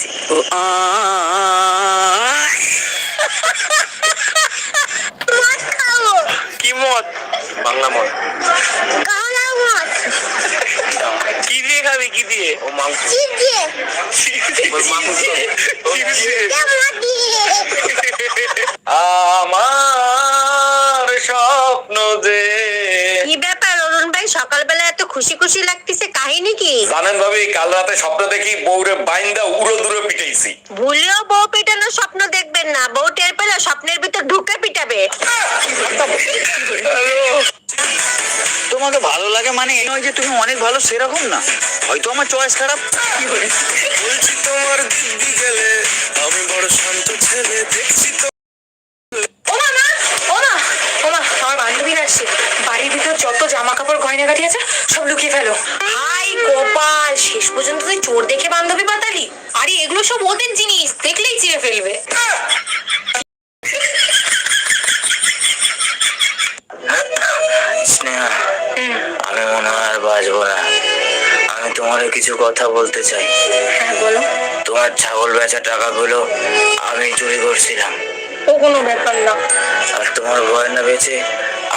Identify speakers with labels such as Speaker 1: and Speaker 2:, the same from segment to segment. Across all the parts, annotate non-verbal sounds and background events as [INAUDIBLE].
Speaker 1: পাইছি
Speaker 2: মদ খাব
Speaker 1: কি মদ বাংলা মদ
Speaker 2: কালা মদ
Speaker 1: কি দিয়ে খাবি কি দিয়ে ও মাংস
Speaker 2: কি দিয়ে
Speaker 1: মাংস কি দিয়ে
Speaker 2: মদ দিয়ে
Speaker 1: আমার স্বপ্ন যে
Speaker 2: কি ব্যাপার অরুণ ভাই? সকালবেলা এত খুশি খুশি কি
Speaker 1: জানেন ভাবি কাল রাতে স্বপ্ন দেখি বউরে বাইন্দা উড়ো দূরে পিটাইছি।
Speaker 2: ভুলেও বউ পিটানোর স্বপ্ন দেখবেন না বউ টের পেলে স্বপ্নের ভিতর ঢুকে পিটাবে।
Speaker 3: তোমাকে ভালো লাগে মানে এই নয় যে তুমি অনেক ভালো সেরকম না। হয়তো আমার চয়েস খারাপ।
Speaker 1: বলছি তোমার দিদি গেলে আমি বড় শান্ত ছেলে দেখছি তো
Speaker 4: ওমা মা ওমা ওমা আমার বান্ধবীরা আসছে। বাড়ির ভিতর জামা কাপড় গয়না গয়নাগাটি আছে সব লুকিয়ে ফেলো। হাই গোপাল শেষ পর্যন্ত তুই চোর দেখে বান্ধবী পাতালি আরে এগুলো সব ওদের জিনিস দেখলেই চিড়ে ফেলবে।
Speaker 3: স্নেহা আমি মনে হয় আর বাঁচবো না। আমি তোমার কিছু কথা বলতে চাই।
Speaker 4: হ্যাঁ বলো।
Speaker 3: তোমার ছাগল বেচা টাকাগুলো আমি চুরি করছিলাম।
Speaker 4: ও কোনো ব্যাপার না।
Speaker 3: আর তোমার গয়না বেচে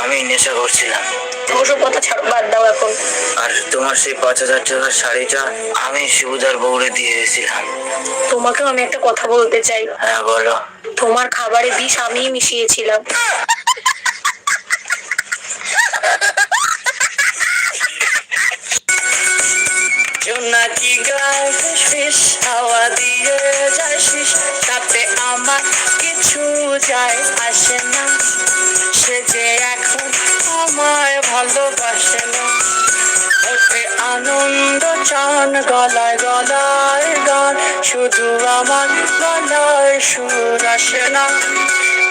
Speaker 3: আমি নেশা করছিলাম।
Speaker 4: ওসব কথা ছাড়ো বাদ দাও এখন।
Speaker 3: আর তোমার সেই পাঁচ হাজার টাকার শাড়িটা আমি শিবুদার বউরে দিয়ে দিয়েছিলাম।
Speaker 4: তোমাকেও আমি একটা কথা বলতে চাই।
Speaker 3: হ্যাঁ বলো।
Speaker 4: তোমার খাবারে বিষ আমিই মিশিয়েছিলাম।
Speaker 3: জোনাকি গায়ে ফিস হাওয়া দিয়ে যায় তাতে আমার কিছু যায় আসে না। সে যে এখন আমায় ভালোবাসে না। ওতে আনন্দ চান গলায় গলায় গান শুধু আমার গলায় সুর আসে না।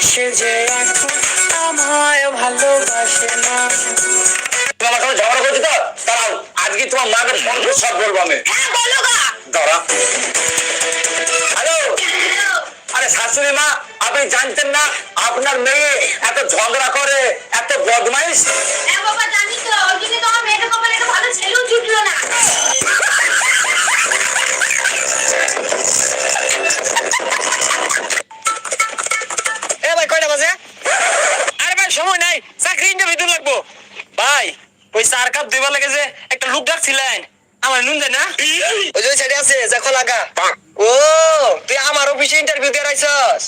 Speaker 3: সে যে এখন আমায় ভালোবাসে না।
Speaker 1: তোমার সঙ্গে ঝগড়া করছি তো? দাঁড়াও আজকে তোমার মাকে ফোন সব বলব আমি।
Speaker 2: হ্যাঁ বলো গা।
Speaker 1: দাঁড়া। হ্যালো আরে শাশুড়ি মা আপনি জানতেন না আপনার মেয়ে এত ঝগড়া করে এত বদমাইশ?
Speaker 2: বাবা জানি তো ওই জন্য তো আমার মেয়েটা কপালে একটা ভালো ছেলেও জুটলো না।
Speaker 1: এ ভাই কয়টা বাজে? আরে ভাই সময় নাই চাকরি ইন্টারভিউ লাগবো। ভাই ওই চার কাপ দিবার লাগে যে একটা লোক ডাকছিলেন। আমার নুন দেয় না?
Speaker 3: ওই যে ছেড়ে আছে দেখো লাগা ও তুই আমার অফিসে ইন্টারভিউ দিয়ে রাইছস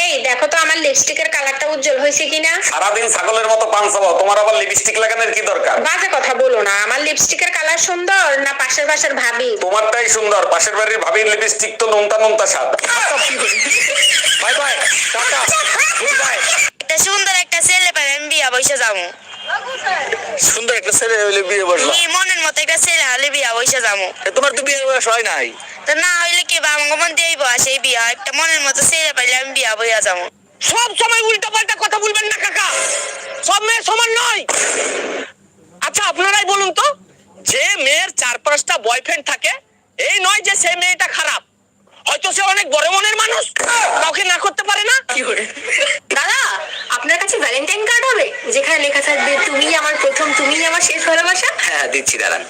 Speaker 4: এই দেখো তো আমার লিপস্টিকের কালারটা উজ্জ্বল হয়েছে কিনা।
Speaker 1: সারাদিন ছাগলের মতো পান চাবাও তোমার আবার লিপস্টিক লাগানোর কি দরকার?
Speaker 4: বাজে কথা বলো না আমার লিপস্টিকের কালার সুন্দর না পাশের পাশের ভাবি?
Speaker 1: তোমারটাই সুন্দর পাশের বাড়ির ভাবির লিপস্টিক তো নোনতা নোনতা স্বাদ। Bye bye tata [LAUGHS] goodbye.
Speaker 2: এটা সুন্দর একটা ছেলে পাবে আমি বিয়া বসে যাব।
Speaker 3: সুন্দর একটা ছেলে হইলে বিয়ে বসল
Speaker 2: এই মনের মতো একটা ছেলে হলে বিয়া বসে যাব।
Speaker 3: তোমার তো বিয়ে বয়স হয় নাই।
Speaker 2: তো না হইলে কি বা আমাকে মন দিয়েই বসে এই বিয়া একটা মনের মতো ছেলে পাইলে আমি বিয়া বইয়া যাব।
Speaker 1: সব সময় উল্টা পাল্টা কথা বলবেন না কাকা। সব মেয়ে সমান নয়। আচ্ছা আপনারাই বলুন তো। যে মেয়ের চার পাঁচটা বয়ফ্রেন্ড থাকে এই নয় যে সেই মেয়েটা খারাপ। হয়তো সে অনেক বড় মনের মানুষ। কাউকে না করতে পারে না। কি করে?
Speaker 4: দাদা আপনার কাছে ভ্যালেন্টাইন কার্ড হবে যেখানে লেখা থাকবে তুমি আমার প্রথম তুমি আমার শেষ ভালোবাসা
Speaker 3: হ্যাঁ দিচ্ছি দাঁড়ান।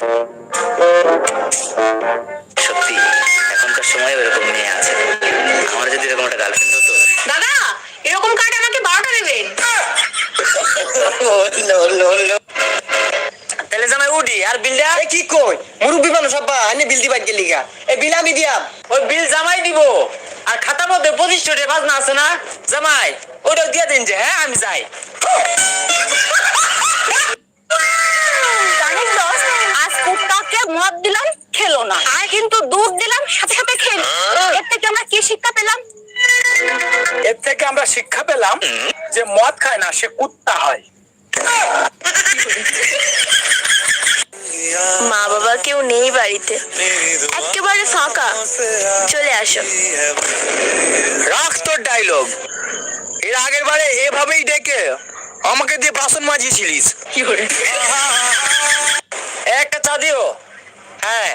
Speaker 3: সত্যি এখনকার সময় এরকম মেয়ে আছে। আমার যদি এরকম একটা গার্লফ্রেন্ড হতো।
Speaker 4: দাদা এরকম কার্ড আমাকে বারোটা দেবেন। [LAUGHS]
Speaker 3: উডি আর বিলটা কি কই? মুরব্বি মানুষ আব্বা আনি বিল দিবাই গেলি গা। এই বিল আমি দিয়াম। ওই বিল জামাই দিব। আর খাতার মধ্যে পঁচিশ টাকা বাজনা আছে না? জামাই ওটা দিয়ে দিন যে হ্যাঁ আমি যাই।
Speaker 2: জানিস দোস্ত আজ কুত্তাকে মদ দিলাম খেলো না। আর কিন্তু দুধ দিলাম সাথে সাথে খেলো। এর থেকে আমরা কি শিক্ষা পেলাম?
Speaker 1: এর থেকে আমরা শিক্ষা পেলাম যে মদ খায় না সে কুত্তা হয়। [LAUGHS]
Speaker 2: মা বাবা কেউ নেই বাড়িতে। একেবারে ফাঁকা। চলে আসো।
Speaker 3: রাখ তোর ডায়লগ এর আগের বারে এভাবেই ডেকে আমাকে দিয়ে বাসন মাজিয়েছিলিস। কি করে? একটা চা দিও। হ্যাঁ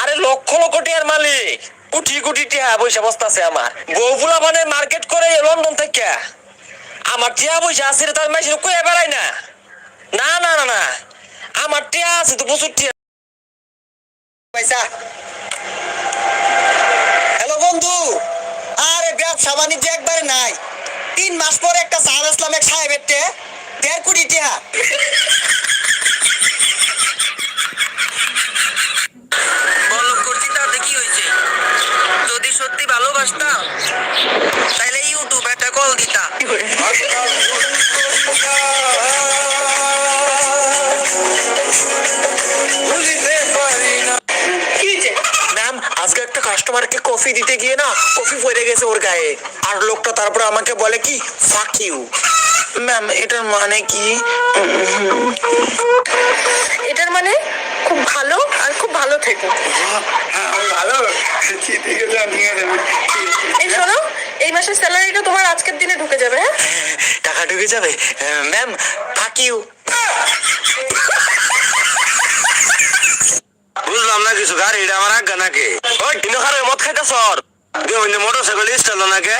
Speaker 3: আরে লক্ষ লক্ষ টিয়ার মালিক। কোটি কোটি টিয়া পয়সা বস্তাছে আমার। বউপুলা মানে মার্কেট করে লন্ডন থেকে। আমার টিয়া পয়সা আছে তার মেশিন কয়ে বেড়াই না। না না না না। আমার টিয়া আছে তো প্রচুর টিয়া। পয়সা। হ্যালো বন্ধু। আরে ব্যবসা বাণিজ্য একবারে নাই। তিন মাস পরে একটা সাহার আসলাম এক সাহেবের টে দেড় কোটি টিহা
Speaker 5: বলক করছি তাতে কি হয়েছে। যদি সত্যি ভালোবাসতাম তাহলে ইউটিউব একটা কল দিতা
Speaker 3: কাস্টমারকে কফি দিতে গিয়ে না কফি পড়ে গেছে ওর গায়ে। আর লোকটা তারপর আমাকে বলে কি ফাক ইউ ম্যাম এটার মানে কি?
Speaker 4: এটার মানে খুব ভালো আর খুব ভালো থেকো।
Speaker 3: ভালো ঠিক আছে ঠিক আছে
Speaker 4: এই শোনো এই মাসের স্যালারিটা তোমার আজকের দিনে ঢুকে যাবে হ্যাঁ?
Speaker 3: টাকা ঢুকে যাবে? ম্যাম ফাক ইউ
Speaker 5: বুঝলাম না কিছু গাড়ি এটা আমার আজ্ঞা নাকি? ওই মদ খাইতে সর মোটর স্টাইল নাকি?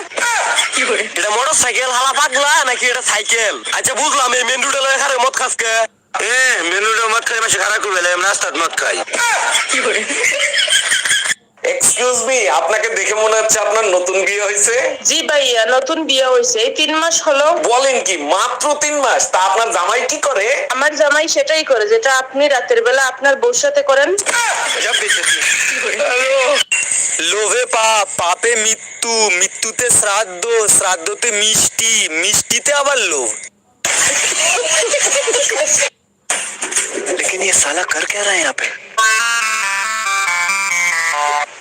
Speaker 5: এটা মোটর সাইকেল হালা পাগলা নাকি এটা সাইকেল? আচ্ছা বুঝলাম এই মেন রোডে লয়ে খারে মদ খাসকে। এ মেন রোডে মদ খাই মাসে খারাপ করবে রাস্তার মদ খাই।
Speaker 1: এক্সকিউজ মি আপনাকে দেখে মনে হচ্ছে আপনার নতুন বিয়ে হয়েছে
Speaker 6: জি ভাইয়া নতুন বিয়ে হয়েছে এই তিন মাস হলো
Speaker 1: বলেন কি মাত্র তিন মাস তা আপনার জামাই কি করে
Speaker 6: আমার জামাই সেটাই করে যেটা আপনি রাতের বেলা আপনার বউর সাথে করেন
Speaker 5: লোভে পাপ পাপে মৃত্যু মৃত্যুতে শ্রাদ্ধ শ্রাদ্ধতে মিষ্টি মিষ্টিতে আবার লোভ
Speaker 3: लेकिन ये साला कर क्या रहा है यहाँ पे
Speaker 2: সেফান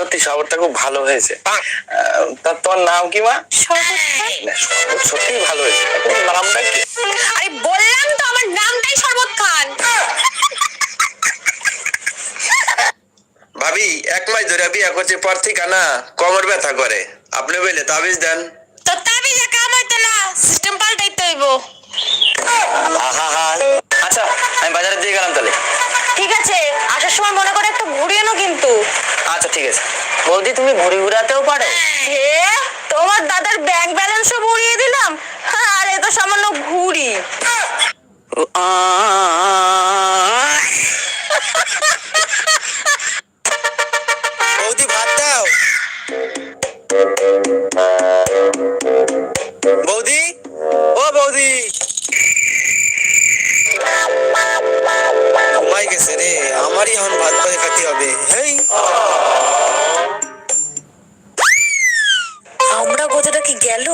Speaker 1: সত্যি শহরটা খুব ভালো হয়েছে। তা তোমার নাম কি মা? শরবত সত্যি ভালো হয়েছে। নামটা কি?
Speaker 2: আরে বললাম তো আমার নামটাই শরবত খান।
Speaker 5: ভাবি এক মাস ধরে বিয়া করছে পর থেকে না কমর ব্যথা করে। আপনি বলে তাবিজ দেন।
Speaker 2: তো তাবিজে কাম হইতো না সিস্টেম পাল্টাইতে হইব।
Speaker 5: আচ্ছা আমি বাজারে দিয়ে গেলাম তাহলে।
Speaker 2: ঠিক আছে, আসার সময় মনে করে একটু ঘুরিয়ে নো কিন্তু।
Speaker 5: আচ্ছা ঠিক আছে। বৌদি তুমি ঘুরি ঘুরাতেও
Speaker 2: কি গেল?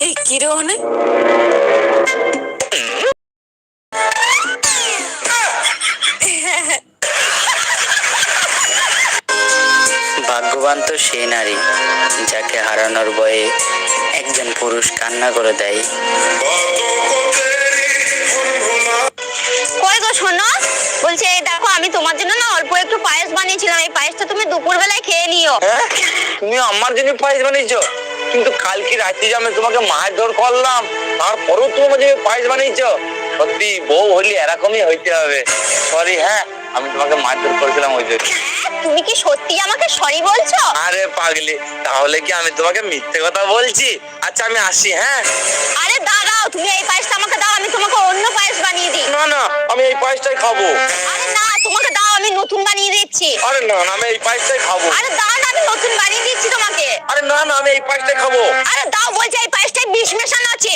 Speaker 2: এই কি রে
Speaker 7: ভাগ্যবান তো সেই নারী যাকে হারানোর ভয়ে একজন পুরুষ কান্না করে দেয়।
Speaker 2: কই গো শোনো বলছে এই দেখো আমি তোমার জন্য না অল্প পায়েস বানিয়েছিলাম এই পায়েসটা তুমি দুপুর বেলায় খেয়ে নিও।
Speaker 5: হ্যাঁ? তুমি আমার জন্য পায়েস বানিয়েছো? কিন্তু কালকে রাতে যে আমি তোমাকে মারধর করলাম তারপরেও তুমি আমার জন্য পায়েস বানিয়েছো? সত্যি বউ হলি এরকমই হইতে হবে। সরি হ্যাঁ আমি তোমাকে মারধর করেছিলাম ওই জন্য।
Speaker 2: তুমি কি সত্যি আমাকে সরি বলছো?
Speaker 5: আরে পাগলি তাহলে কি আমি তোমাকে মিথ্যে কথা বলছি? আচ্ছা আমি আসি হ্যাঁ?
Speaker 2: দাঁড়াও তুমি এই পায়েসটা আমাকে দাও আমি তোমাকে অন্য পায়েস বানিয়ে দিই।
Speaker 5: না না আমি এই পায়েসটাই খাব।
Speaker 2: আরে না তোমাকে দাও আমি নতুন বানিয়ে দিচ্ছি।
Speaker 5: আরে না না আমি এই পায়েসটাই খাব।
Speaker 2: আরে দাও না আমি নতুন বানিয়ে দিচ্ছি তোমাকে।
Speaker 5: আরে না না আমি এই পায়েসটাই খাব।
Speaker 2: আরে দাও বলছি এই পায়েসটায় বিষ মেশানো আছে।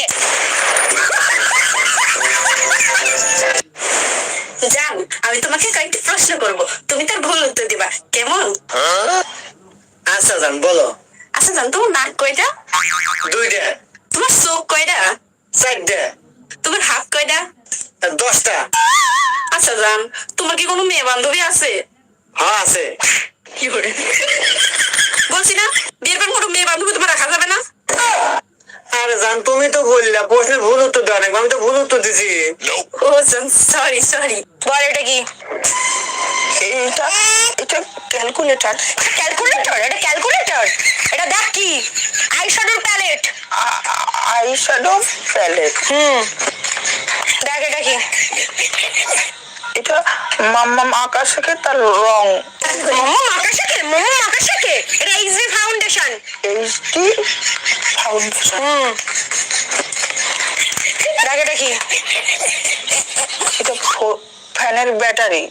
Speaker 8: জান তুমি
Speaker 1: তো বললা প্রশ্নের ভুল উত্তর দেওয়া আমি তো ভুল উত্তর দিছি।
Speaker 9: ও সরি সরি
Speaker 8: বল এটা কি?
Speaker 6: এটা এটা ক্যালকুলেটর
Speaker 8: ক্যালকুলেটর এটা ক্যালকুলেটর এটা দেখ কি? আইশ্যাডোর প্যালেট
Speaker 6: আই শ্যাডো প্যালেট
Speaker 8: হুম। দেখ এটা কি?
Speaker 6: এটা মাম্মাম আকাশকে তার রং।
Speaker 8: মোমো আকাশাকে? মোমো আকাশাকে? এটা এইচডি ফাউন্ডেশন
Speaker 6: এইচডি ফাউন্ডেশন
Speaker 8: হুম। দেখ এটা
Speaker 6: ফ্যানের ব্যাটারি।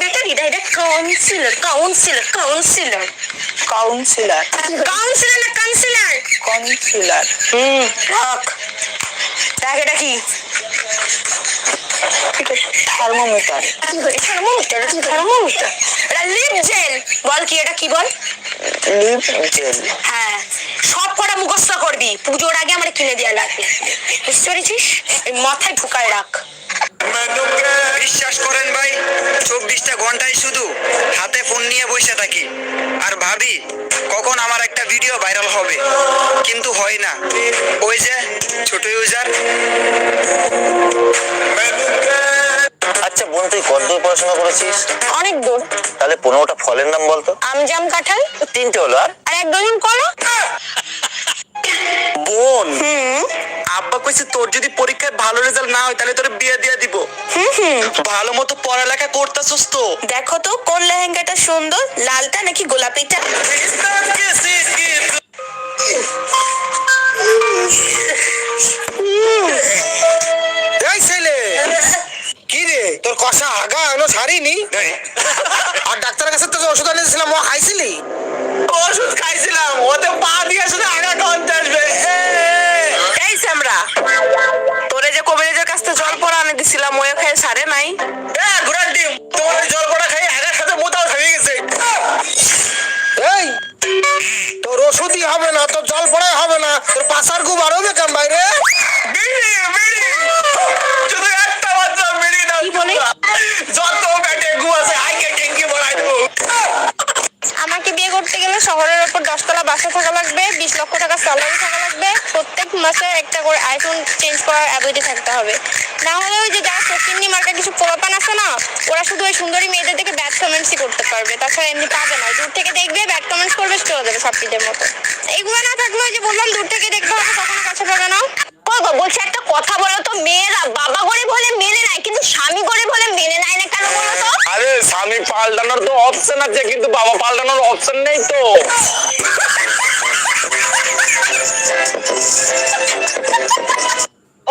Speaker 8: ব্যাটারি? এটা এটা concealer concealer concealer
Speaker 6: concealer
Speaker 8: concealer না কাউন্সিলর
Speaker 6: কাউন্সিলার
Speaker 8: হুম রাখ দেখ এটা কি
Speaker 6: এটা থার্মোমিটার।
Speaker 8: থার্মোমিটার থার্মোমিটার এটা লিপ জেল বল কি এটা কি বল?
Speaker 6: লিপ জেল
Speaker 8: হ্যাঁ। সব কটা মুখস্থ করবি। পুজোর আগে আমার কিনে দেওয়া লাগবে। বুঝতে পেরেছিস? মাথায় ঢুকায় রাখ।
Speaker 3: বিশ্বাস করেন ভাই চব্বিশটা ঘন্টায় শুধু হাতে ফোন নিয়ে বসে থাকি। আর ভাবি কখন আমার একটা ভিডিও ভাইরাল হবে? কিন্তু হয় না। ওই যে ছোট ইউজার
Speaker 10: আচ্ছা বোন তুই কতদূর পড়াশোনা করেছিস?
Speaker 8: অনেক দূর।
Speaker 10: তাহলে পনেরোটা ফলের নাম বলতো।
Speaker 8: আমজাম কাঁঠাল।
Speaker 10: তিনটে হলো আর?
Speaker 8: আর এক ডজন কলা। [LAUGHS]
Speaker 3: বোন। আব্বা কইছে তোর যদি পরীক্ষায় ভালো রেজাল্ট না হয় তাহলে তোর বিয়ে দিয়ে দিব। ভালো মতো পড়ালেখা করতেছস তো।
Speaker 9: দেখো তো কোন লেহেঙ্গাটা সুন্দর লালটা নাকি গোলাপিটা?
Speaker 3: এই ছেলে! কি রে? তোর কষা আগা এখনও ছাড়িনি? আর ডাক্তারের কাছে তো যে ওষুধ এনেছিলাম ও খাইছিলি? ওষুধ খাইছিলাম। ওতে পা দিয়ে শুধু আগা কমতে আসবে।
Speaker 6: এই। স্যামরা তোরে যে কবিরাজের কাছ থেকে জল পড়া আনে দিছিলাম ওয়ে খায় সারে নাই।
Speaker 3: এ ঘোড়ার ডিম তোমার জল পড়া খাই আগার সাথে মোটাও হয়ে গেছে। এই তোর ওষুধই হবে না তোর জল পড়াই হবে না তোর পাশার গু বাড়বে কেন বাইরে বিড়ি বিড়ি শুধু একটা মাত্র বিড়ি দাও
Speaker 8: কি বলে?
Speaker 3: যত পেটে গু আছে আইকে ট্যাঙ্কি ভরাই দেবো
Speaker 8: আমাকে বিয়ে করতে গেলে শহরের ওপর দশতলা বাসা থাকা লাগবে, বিশ লক্ষ টাকা স্যালারি থাকা লাগবে। প্রত্যেক মাসে একটা করে আইফোন চেঞ্জ করার অ্যাবিলিটি থাকতে হবে। না হলে ওই যে যারা সচিন্নি মার্কা কিছু পোলাপান আছে না, ওরা শুধু ওই সুন্দরী মেয়েদের থেকে ব্যাড কমেন্টসই করতে পারবে। তাছাড়া এমনি পাবে না। দূর থেকে দেখবে ব্যাড কমেন্টস করবে, চলে যাবে সবটিদের মতো। এগুলো না থাকলে ওই যে বললাম, দূর থেকে দেখতে হবে কখনো কাছে পাবে না। বলছি একটা কথা বলো তো, মেয়েরা বাবা করে বলে মেনে নেয়, কিন্তু স্বামী করে বলে মেনে নেয় না কেন বলো
Speaker 10: আরে স্বামী পাল্টানোর তো অপশন আছে, কিন্তু বাবা পাল্টানোর অপশন নেই তো।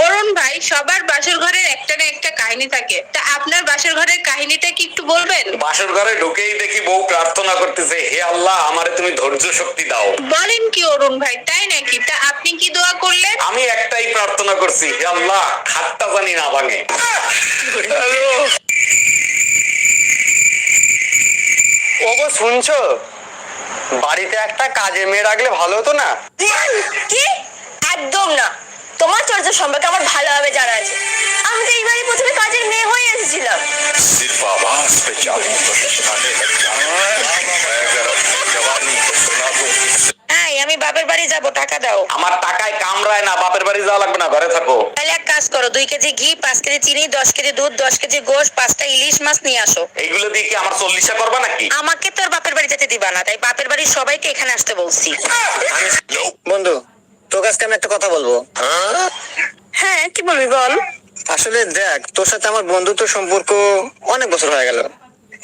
Speaker 4: অরুণ ভাই সবার বাসর ঘরের একটা না একটা কাহিনী থাকে। তা আপনার বাসর ঘরের কাহিনীটা কি একটু বলবেন?
Speaker 1: বাসর ঘরে ঢুকেই দেখি বউ প্রার্থনা করতেছে হে আল্লাহ আমারে তুমি ধৈর্য শক্তি দাও।
Speaker 4: বলেন কি অরুণ ভাই তাই নাকি? তা আপনি কি দোয়া করলেন?
Speaker 1: আমি একটাই প্রার্থনা করছি হে আল্লাহ খাটটা জানি না ভাঙে।
Speaker 10: ওগো শুনছো? বাড়িতে একটা কাজে মেয়ে রাখলে ভালো হতো না?
Speaker 8: কি? একদম না। তোমার চর্চা সম্পর্কে আমার ভালোভাবে জানা আছে আমি তো এইবারই প্রথমে কাজের মেয়ে হয়ে এসেছিলাম
Speaker 1: सिर्फ आवाज पे चालू ठिकाने लग जाए अगर अपनी जवानी को सुना दो
Speaker 8: হ্যাঁ আমি বাপের বাড়ি যাব টাকা দাও
Speaker 1: আমার টাকায় কামড়ায় না বাপের বাড়ি যাওয়া লাগবে না ঘরে থাকো
Speaker 8: তাহলে এক কাজ করো দুই কেজি ঘি পাঁচ কেজি চিনি দশ কেজি দুধ দশ কেজি গোশ পাঁচটা ইলিশ মাছ নিয়ে আসো
Speaker 1: এইগুলো দিয়ে কি আমার চল্লিশা করবা নাকি
Speaker 8: আমাকে তোর বাপের বাড়ি যেতে দিবা না তাই বাপের বাড়ির সবাইকে এখানে আসতে বলছি
Speaker 10: বন্ধু তোর কাছে আমি একটা কথা বলব?
Speaker 8: হ্যাঁ কি বলবি বল?
Speaker 10: আসলে দেখ তোর সাথে আমার বন্ধুত্ব সম্পর্ক অনেক বছর হয়ে গেল।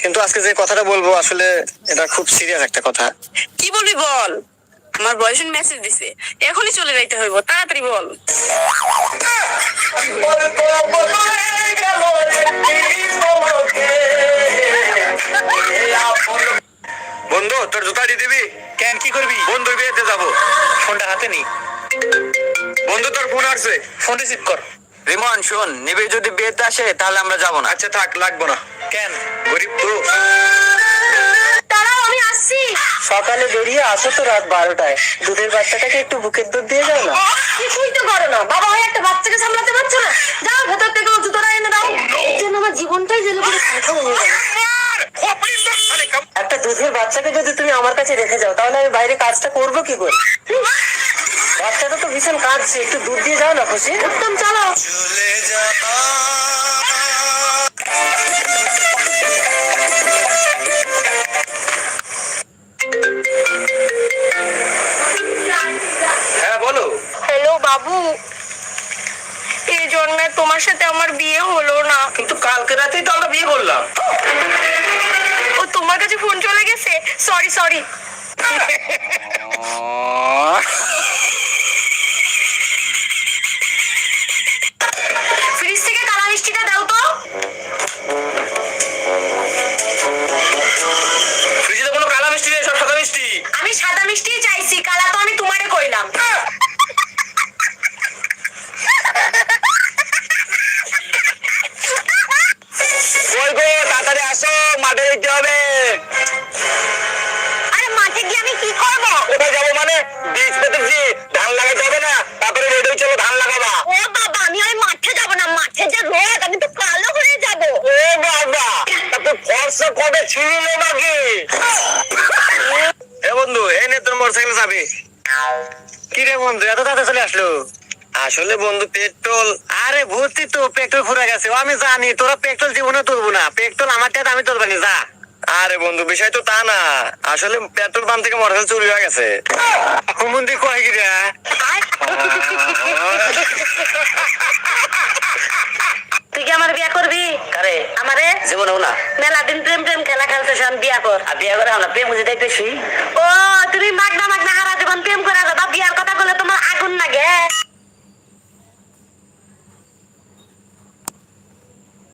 Speaker 10: কিন্তু আজকে যে কথাটা বলব আসলে এটা খুব সিরিয়াস একটা কথা।
Speaker 6: কি বলবি বল? আমার বয়ফ্রেন্ড মেসেজ দিছে। এখনই চলে যাইতে হইব তাড়াতাড়ি বল।
Speaker 3: বন্ধু তোর জুতা দিয়ে দিবি? কেন কি করবি? বন্ধু বিয়েতে যাব। ফোনটা হাতে নি। বন্ধু তোর ফোন আসছে। ফোন রিসিভ কর।
Speaker 10: রিমন শোন নিবে যদি বিয়েতে আসে তাহলে আমরা যাব না।
Speaker 3: আচ্ছা থাক লাগবো না। কেন? গরিব তো।
Speaker 8: আমি আসছি।
Speaker 6: সকালে বেরিয়ে আসো তো রাত বারোটায়। দুধের বাচ্চাটাকে একটু বুকের দুধ দিয়ে যাও না?
Speaker 8: কিছুই তো করো না। বাবা হয়ে একটা বাচ্চাকে সামলাতে পারছ না? যাও ভেতর থেকে জুতোটা এনে দাও এর জন্য আমার জীবনটাই জেলে করে খাটো হয়ে গেল।
Speaker 6: একটা দুধের
Speaker 3: দুধের বাচ্চাকে যদি তুমি আমার কাছে রেখে যাও তাহলে আমি বাইরে কাজটা করব কি করে? বাচ্চাটা তো ভীষণ কাঁদছে একটু দুধ দিয়ে যাও না খুশি?
Speaker 6: উত্তম চলো।
Speaker 11: হ্যাঁ বলো।
Speaker 2: হ্যালো বাবু। এই জন্মে তোমার সাথে আমার বিয়ে হলো না।
Speaker 11: কিন্তু কালকে রাতেই তো আমরা বিয়ে করলাম।
Speaker 2: ও তোমার কাছে ফোন চলে গেছে? সরি সরি [LAUGHS] [LAUGHS] [LAUGHS]
Speaker 11: যেতে হবে।
Speaker 2: আরে মাঠে গিয়ে আমি কি করব?
Speaker 11: কোথায় যাব মানে? বীজ পেতেছি ধান লাগাতে হবে না তারপরে রেডি চলো ধান লাগাবা।
Speaker 2: ও বাবা আমি ওই মাঠে যাব না মাঠে যা রোদ আমি তো কালো হয়ে যাব।
Speaker 11: ও বাবা তা তো ফর্সা কবে ছিল নাকি? এ বন্ধু এই নে তোর মোটরসাইকেল চাবি। কি রে বন্ধু এত তাড়াতাড়ি চলে আসলো? আসলে বন্ধু পেট্রোল আরে ভর্তি তো পেট্রোল ফুরে গেছে। ও আমি জানি তোরা পেট্রোল জীবনে তুলবো না। পেট্রোল আমার টাকা আমি তুলবানি যা। আরে বন্ধু বিষয় তো তা না। আসলে পেট্রোল পাম্প থেকে মোটরসাইকেল চুরি হয়ে গেছে। হুমন্দি কয় কি
Speaker 6: তুই কি আমার বিয়া করবি?
Speaker 3: কারে?
Speaker 6: আমারে?
Speaker 3: জীবনেও না।
Speaker 6: মেলা দিন প্রেম প্রেম খেলা খেলতে আমি বিয়া কর।
Speaker 3: আর বিয়ে করে আমরা প্রেম বুঝে দেখতেছি
Speaker 6: ও তুমি মাগনা মাগনা হারা জীবন প্রেম করে বা বিয়ার কথা বলে তোমার আগুন লাগে।